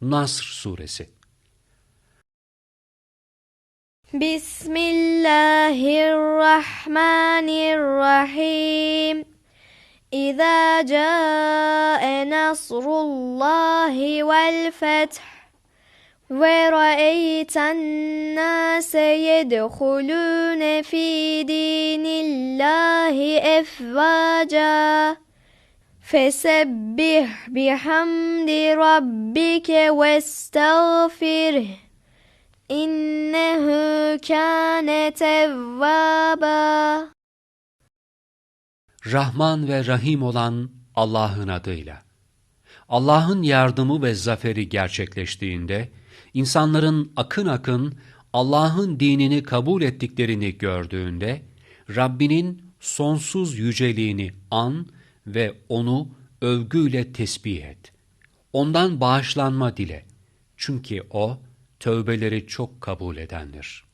Nasr suresi. Bismillahirrahmanirrahim. إذا جاء نصر الله والفتح ورأيت الناس يدخلون في دين الله أفواجاً fesebbih bihamdi rabbike vestağfirh İnnehu kâne tevvâbâ. Rahman ve Rahim olan Allah'ın adıyla. Allah'ın yardımı ve zaferi gerçekleştiğinde, insanların akın akın Allah'ın dinini kabul ettiklerini gördüğünde, Rabbinin sonsuz yüceliğini an ve onu övgüyle tesbih et. Ondan bağışlanma dile. Çünkü O, tövbeleri çok kabul edendir.